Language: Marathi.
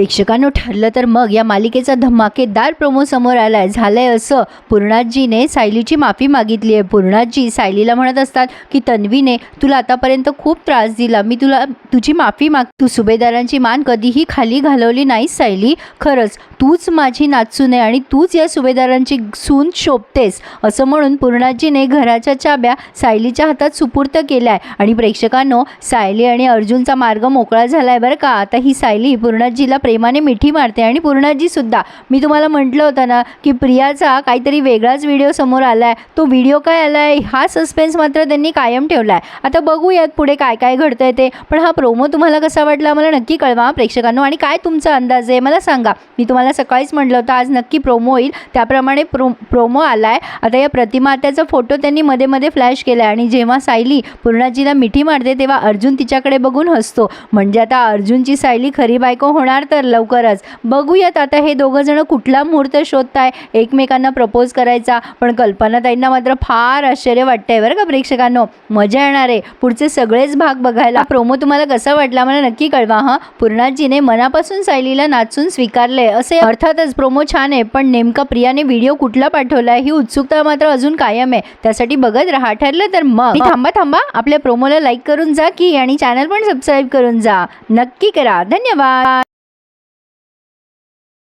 प्रेक्षकांनो ठरलं तर मग या मालिकेचा धमाकेदार प्रोमो समोर आलाय. झालंय असं पूर्णाजीने सायलीची माफी मागितली आहे. पूर्णाजी सायलीला म्हणत असतात की तन्वीने तुला आतापर्यंत खूप त्रास दिला. मी तुला तुझी माफी माग तू सुभेदारांची मान कधीही खाली घालवली नाहीस सायली. खरंच तूच माझी नाचून आहे आणि तूच या सुभेदारांची सून शोभतेस असं म्हणून पूर्णाजीने घराच्या चाब्या सायलीच्या हातात सुपूर्त केल्या आहे. आणि प्रेक्षकांनो सायली आणि अर्जुनचा मार्ग मोकळा झाला आहे बरं का? आता ही सायली पूर्णाजीला प्रेमाने मिठी मारते आणि पूर्णाजीसुद्धा मी तुम्हाला म्हटलं होतं ना की प्रियाचा काहीतरी वेगळाच व्हिडिओ समोर आला आहे तो व्हिडिओ काय आला आहे हा सस्पेन्स मात्र त्यांनी कायम ठेवला आहे आता बघूयात पुढे काय काय घडतं आहे ते. पण हा प्रोमो तुम्हाला कसा वाटला मला नक्की कळवा प्रेक्षकांनो. आणि काय तुमचा अंदाज आहे? मला सांगा. मी तुम्हाला सकाळीच म्हटलं होतं आज नक्की प्रोमो होईल. त्याप्रमाणे प्रो प्रोमो आला आहे आता या प्रतिमात्याचा फोटो त्यांनी मध्ये मध्ये फ्लॅश केला आहे आणि जेव्हा सायली पूर्णाजीला मिठी मारते तेव्हा अर्जुन तिच्याकडे बघून हसतो. म्हणजे आता अर्जुनची सायली खरी बायको होणार तर? लवकरच. बघूयात आता हे दोघं जण कुठला मुहूर्त शोधताय? एकमेकांना प्रपोज करायचा. पण कल्पनाताईंना मात्र फार आश्चर्य वाटतंय बरं का प्रेक्षकांनो. मजा येणार आहे. पुढचे सगळेच भाग बघायला. प्रोमो तुम्हाला कसा वाटला मला नक्की कळवा हां? पूर्णाजीने मनापासून सायलीला नाचून स्वीकारले असे अर्थातच प्रोमो छान आहे पण नेमका प्रियाने व्हिडिओ कुठला पाठवला ही उत्सुकता मात्र अजून कायम आहे. त्यासाठी बघत राहा. ठरलं तर मग. आणि थांबा थांबा. आपल्या प्रोमोला लाईक करून जा की आणि चॅनल पण सबस्क्राईब करून जा. नक्की करा. धन्यवाद.